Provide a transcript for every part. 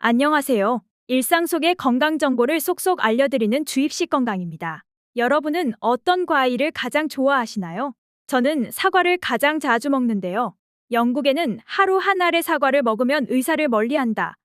안녕하세요. 일상 속의 건강 정보를 쏙쏙 알려드리는 주입식 건강입니다. 여러분은 어떤 과일을 가장 좋아하시나요? 저는 사과를 가장 자주 먹는데요. 영국에는 하루 한 알의 사과를 먹으면 의사를 멀리한다.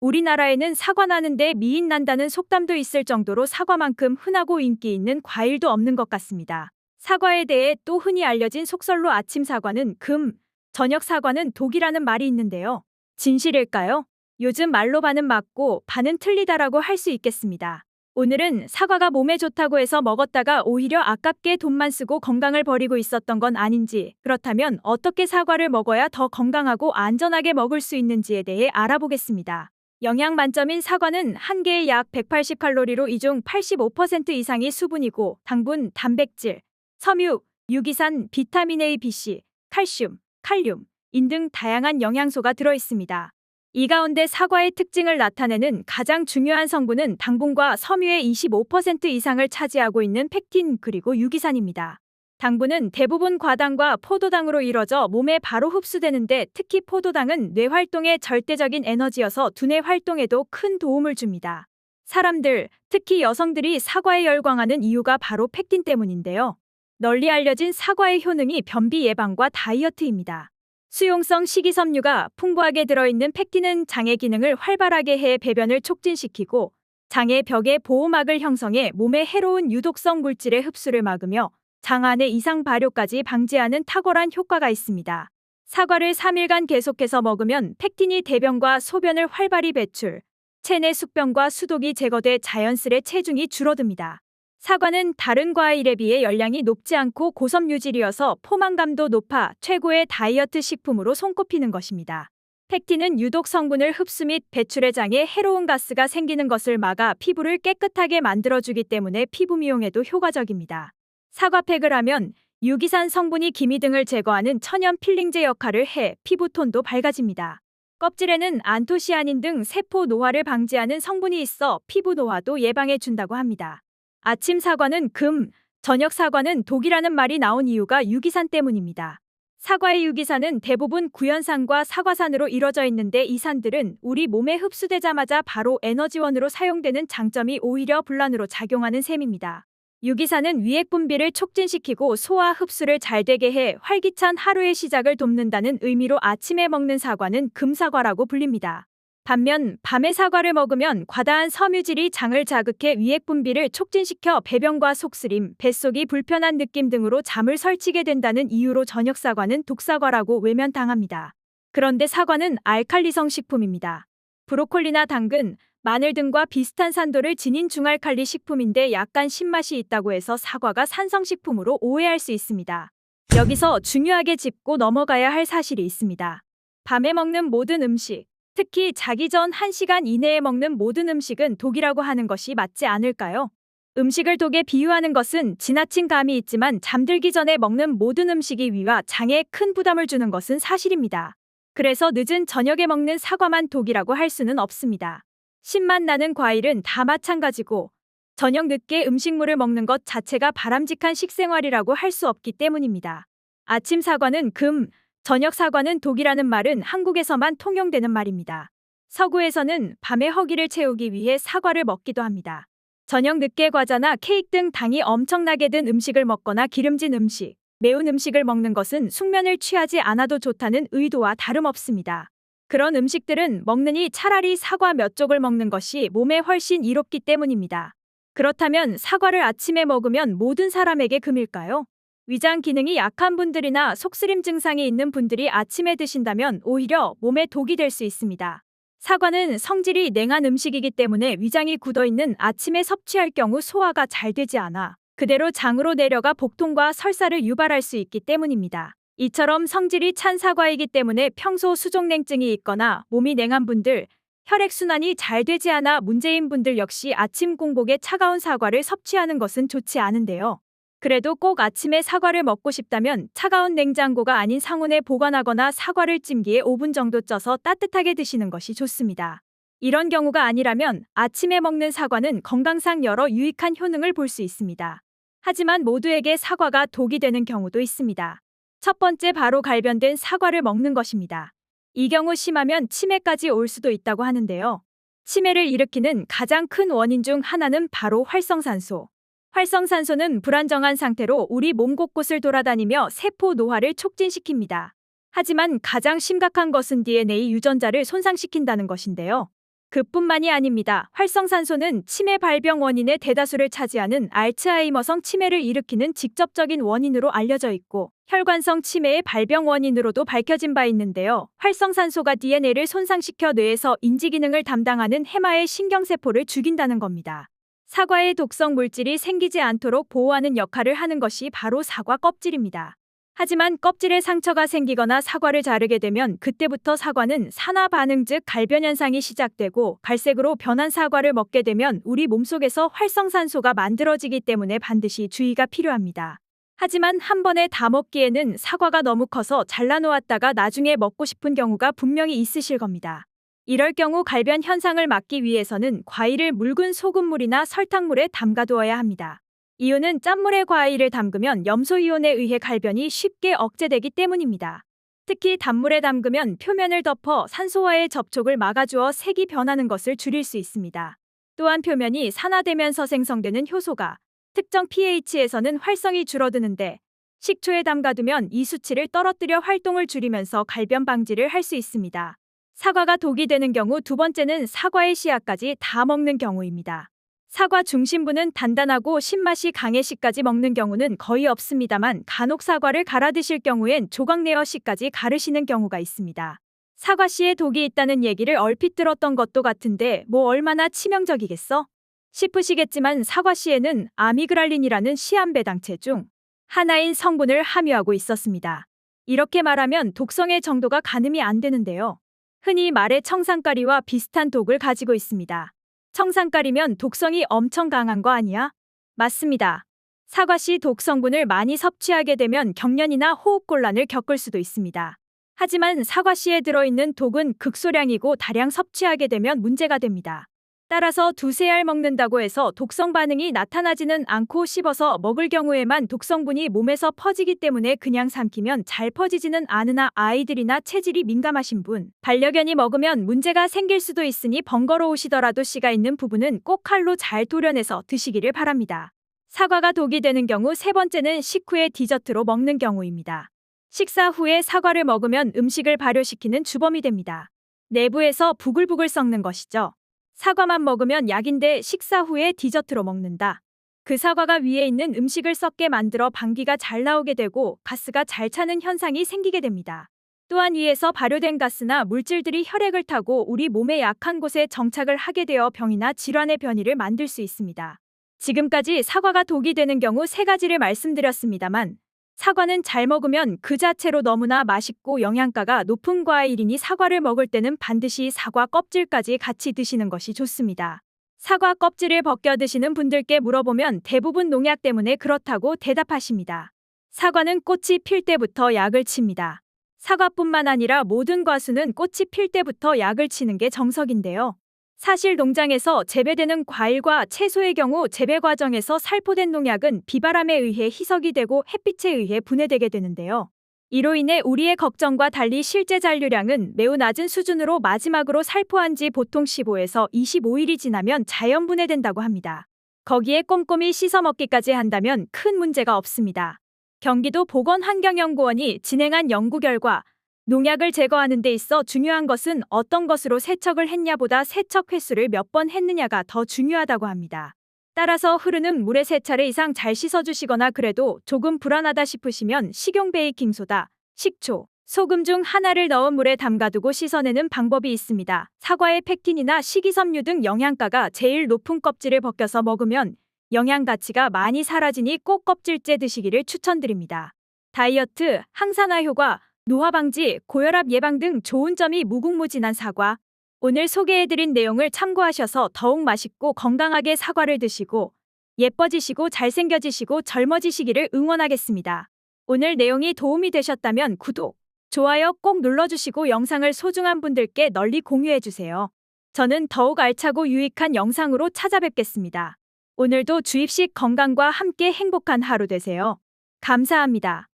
우리나라에는 사과 나는데 미인 난다는 속담도 있을 정도로 사과만큼 흔하고 인기 있는 과일도 없는 것 같습니다. 사과에 대해 또 흔히 알려진 속설로 아침 사과는 금, 저녁 사과는 독이라는 말이 있는데요. 진실일까요? 요즘 말로 반은 맞고 반은 틀리다라고 할 수 있겠습니다. 오늘은 사과가 몸에 좋다고 해서 먹었다가 오히려 아깝게 돈만 쓰고 건강을 버리고 있었던 건 아닌지, 그렇다면 어떻게 사과를 먹어야 더 건강하고 안전하게 먹을 수 있는지에 대해 알아보겠습니다. 영양 만점인 사과는 한 개에 약 180칼로리로 이 중 85% 이상이 수분이고 당분, 단백질, 섬유, 유기산, 비타민 A, BC, 칼슘, 칼륨, 인등 다양한 영양소가 들어 있습니다. 이 가운데 사과의 특징을 나타내는 가장 중요한 성분은 당분과 섬유의 25% 이상을 차지하고 있는 펙틴 그리고 유기산입니다. 당분은 대부분 과당과 포도당으로 이뤄져 몸에 바로 흡수되는데 특히 포도당은 뇌 활동에 절대적인 에너지여서 두뇌 활동에도 큰 도움을 줍니다. 사람들, 특히 여성들이 사과에 열광하는 이유가 바로 펙틴 때문인데요. 널리 알려진 사과의 효능이 변비 예방과 다이어트입니다. 수용성 식이섬유가 풍부하게 들어있는 펙틴은 장의 기능을 활발하게 해 배변을 촉진시키고 장의 벽에 보호막을 형성해 몸의 해로운 유독성 물질의 흡수를 막으며 장 안의 이상 발효까지 방지하는 탁월한 효과가 있습니다. 사과를 3일간 계속해서 먹으면 펙틴이 대변과 소변을 활발히 배출, 체내 숙변과 수독이 제거돼 자연스레 체중이 줄어듭니다. 사과는 다른 과일에 비해 열량이 높지 않고 고섬 유질이어서 포만감도 높아 최고의 다이어트 식품으로 손꼽히는 것입니다. 펙틴은 유독 성분을 흡수 및 배출의 장에 해로운 가스가 생기는 것을 막아 피부를 깨끗하게 만들어주기 때문에 피부 미용에도 효과적입니다. 사과팩을 하면 유기산 성분이 기미 등을 제거하는 천연 필링제 역할을 해 피부톤도 밝아집니다. 껍질에는 안토시아닌 등 세포 노화를 방지하는 성분이 있어 피부 노화도 예방해 준다고 합니다. 아침 사과는 금, 저녁 사과는 독이라는 말이 나온 이유가 유기산 때문입니다. 사과의 유기산은 대부분 구연산과 사과산으로 이뤄져 있는데 이 산들은 우리 몸에 흡수되자마자 바로 에너지원으로 사용되는 장점이 오히려 불란으로 작용하는 셈입니다. 유기산은 위액 분비를 촉진시키고 소화 흡수를 잘 되게 해 활기찬 하루의 시작을 돕는다는 의미로 아침에 먹는 사과는 금사과라고 불립니다. 반면 밤에 사과를 먹으면 과다한 섬유질이 장을 자극해 위액 분비를 촉진시켜 배변과 속쓰림, 뱃속이 불편한 느낌 등으로 잠을 설치게 된다는 이유로 저녁 사과는 독사과라고 외면당합니다. 그런데 사과는 알칼리성 식품입니다. 브로콜리나 당근, 마늘 등과 비슷한 산도를 지닌 중알칼리 식품인데 약간 신맛이 있다고 해서 사과가 산성식품으로 오해할 수 있습니다. 여기서 중요하게 짚고 넘어가야 할 사실이 있습니다. 밤에 먹는 모든 음식, 특히 자기 전 1시간 이내에 먹는 모든 음식은 독이라고 하는 것이 맞지 않을까요? 음식을 독에 비유하는 것은 지나친 감이 있지만 잠들기 전에 먹는 모든 음식이 위와 장에 큰 부담을 주는 것은 사실입니다. 그래서 늦은 저녁에 먹는 사과만 독이라고 할 수는 없습니다. 신맛 나는 과일은 다 마찬가지고 저녁 늦게 음식물을 먹는 것 자체가 바람직한 식생활이라고 할 수 없기 때문입니다. 아침 사과는 금, 저녁 사과는 독이라는 말은 한국에서만 통용되는 말입니다. 서구에서는 밤에 허기를 채우기 위해 사과를 먹기도 합니다. 저녁 늦게 과자나 케이크 등 당이 엄청나게 든 음식을 먹거나 기름진 음식, 매운 음식을 먹는 것은 숙면을 취하지 않아도 좋다는 의도와 다름없습니다. 그런 음식들은 먹느니 차라리 사과 몇 쪽을 먹는 것이 몸에 훨씬 이롭기 때문입니다. 그렇다면 사과를 아침에 먹으면 모든 사람에게 금일까요? 위장 기능이 약한 분들이나 속쓰림 증상이 있는 분들이 아침에 드신다면 오히려 몸에 독이 될 수 있습니다. 사과는 성질이 냉한 음식이기 때문에 위장이 굳어 있는 아침에 섭취할 경우 소화가 잘 되지 않아 그대로 장으로 내려가 복통과 설사를 유발할 수 있기 때문입니다. 이처럼 성질이 찬 사과이기 때문에 평소 수족냉증이 있거나 몸이 냉한 분들, 혈액순환이 잘 되지 않아 문제인 분들 역시 아침 공복에 차가운 사과를 섭취하는 것은 좋지 않은데요. 그래도 꼭 아침에 사과를 먹고 싶다면 차가운 냉장고가 아닌 상온에 보관하거나 사과를 찜기에 5분 정도 쪄서 따뜻하게 드시는 것이 좋습니다. 이런 경우가 아니라면 아침에 먹는 사과는 건강상 여러 유익한 효능을 볼 수 있습니다. 하지만 모두에게 사과가 독이 되는 경우도 있습니다. 첫 번째 바로 갈변된 사과를 먹는 것입니다. 이 경우 심하면 치매까지 올 수도 있다고 하는데요. 치매를 일으키는 가장 큰 원인 중 하나는 바로 활성산소. 활성산소는 불안정한 상태로 우리 몸 곳곳을 돌아다니며 세포 노화를 촉진시킵니다. 하지만 가장 심각한 것은 DNA 유전자를 손상시킨다는 것인데요. 그뿐만이 아닙니다. 활성산소는 치매 발병 원인의 대다수를 차지하는 알츠하이머성 치매를 일으키는 직접적인 원인으로 알려져 있고 혈관성 치매의 발병 원인으로도 밝혀진 바 있는데요. 활성산소가 DNA를 손상시켜 뇌에서 인지 기능을 담당하는 해마의 신경세포를 죽인다는 겁니다. 사과의 독성 물질이 생기지 않도록 보호하는 역할을 하는 것이 바로 사과 껍질입니다. 하지만 껍질에 상처가 생기거나 사과를 자르게 되면 그때부터 사과는 산화 반응 즉 갈변 현상이 시작되고 갈색으로 변한 사과를 먹게 되면 우리 몸속에서 활성산소가 만들어지기 때문에 반드시 주의가 필요합니다. 하지만 한 번에 다 먹기에는 사과가 너무 커서 잘라놓았다가 나중에 먹고 싶은 경우가 분명히 있으실 겁니다. 이럴 경우 갈변 현상을 막기 위해서는 과일을 묽은 소금물이나 설탕물에 담가두어야 합니다. 이유는 짠물에 과일을 담그면 염소이온에 의해 갈변이 쉽게 억제되기 때문입니다. 특히 단물에 담그면 표면을 덮어 산소와의 접촉을 막아주어 색이 변하는 것을 줄일 수 있습니다. 또한 표면이 산화되면서 생성되는 효소가 특정 pH에서는 활성이 줄어드는데 식초에 담가두면 이 수치를 떨어뜨려 활동을 줄이면서 갈변 방지를 할 수 있습니다. 사과가 독이 되는 경우 두 번째는 사과의 씨앗까지 다 먹는 경우입니다. 사과 중심부는 단단하고 신맛이 강해 씨까지 먹는 경우는 거의 없습니다만 간혹 사과를 갈아 드실 경우엔 조각 내어 씨까지 가르시는 경우가 있습니다. 사과 씨에 독이 있다는 얘기를 얼핏 들었던 것도 같은데 뭐 얼마나 치명적이겠어? 싶으시겠지만 사과 씨에는 아미그랄린이라는 시암배당체 중 하나인 성분을 함유하고 있었습니다. 이렇게 말하면 독성의 정도가 가늠이 안 되는데요. 흔히 말해 청산가리와 비슷한 독을 가지고 있습니다. 청산가리면 독성이 엄청 강한 거 아니야? 맞습니다. 사과씨 독성분을 많이 섭취하게 되면 경련이나 호흡곤란을 겪을 수도 있습니다. 하지만 사과씨에 들어있는 독은 극소량이고 다량 섭취하게 되면 문제가 됩니다. 따라서 두세 알 먹는다고 해서 독성 반응이 나타나지는 않고 씹어서 먹을 경우에만 독성분이 몸에서 퍼지기 때문에 그냥 삼키면 잘 퍼지지는 않으나 아이들이나 체질이 민감하신 분, 반려견이 먹으면 문제가 생길 수도 있으니 번거로우시더라도 씨가 있는 부분은 꼭 칼로 잘 도려내서 드시기를 바랍니다. 사과가 독이 되는 경우 세 번째는 식후에 디저트로 먹는 경우입니다. 식사 후에 사과를 먹으면 음식을 발효시키는 주범이 됩니다. 내부에서 부글부글 썩는 것이죠. 사과만 먹으면 약인데 식사 후에 디저트로 먹는다. 그 사과가 위에 있는 음식을 썩게 만들어 방귀가 잘 나오게 되고 가스가 잘 차는 현상이 생기게 됩니다. 또한 위에서 발효된 가스나 물질들이 혈액을 타고 우리 몸의 약한 곳에 정착을 하게 되어 병이나 질환의 변이를 만들 수 있습니다. 지금까지 사과가 독이 되는 경우 세 가지를 말씀드렸습니다만 사과는 잘 먹으면 그 자체로 너무나 맛있고 영양가가 높은 과일이니 사과를 먹을 때는 반드시 사과 껍질까지 같이 드시는 것이 좋습니다. 사과 껍질을 벗겨 드시는 분들께 물어보면 대부분 농약 때문에 그렇다고 대답하십니다. 사과는 꽃이 필 때부터 약을 칩니다. 사과뿐만 아니라 모든 과수는 꽃이 필 때부터 약을 치는 게 정석인데요. 사실 농장에서 재배되는 과일과 채소의 경우 재배 과정에서 살포된 농약은 비바람에 의해 희석이 되고 햇빛에 의해 분해되게 되는데요. 이로 인해 우리의 걱정과 달리 실제 잔류량은 매우 낮은 수준으로 마지막으로 살포한 지 보통 15에서 25일이 지나면 자연 분해된다고 합니다. 거기에 꼼꼼히 씻어 먹기까지 한다면 큰 문제가 없습니다. 경기도 보건환경연구원이 진행한 연구 결과 농약을 제거하는 데 있어 중요한 것은 어떤 것으로 세척을 했냐보다 세척 횟수를 몇 번 했느냐가 더 중요하다고 합니다. 따라서 흐르는 물에 세 차례 이상 잘 씻어주시거나 그래도 조금 불안하다 싶으시면 식용 베이킹소다, 식초, 소금 중 하나를 넣은 물에 담가두고 씻어내는 방법이 있습니다. 사과의 팩틴이나 식이섬유 등 영양가가 제일 높은 껍질을 벗겨서 먹으면 영양 가치가 많이 사라지니 꼭 껍질째 드시기를 추천드립니다. 다이어트, 항산화 효과, 노화 방지, 고혈압 예방 등 좋은 점이 무궁무진한 사과. 오늘 소개해드린 내용을 참고하셔서 더욱 맛있고 건강하게 사과를 드시고 예뻐지시고 잘생겨지시고 젊어지시기를 응원하겠습니다. 오늘 내용이 도움이 되셨다면 구독, 좋아요 꼭 눌러주시고 영상을 소중한 분들께 널리 공유해주세요. 저는 더욱 알차고 유익한 영상으로 찾아뵙겠습니다. 오늘도 주입식 건강과 함께 행복한 하루 되세요. 감사합니다.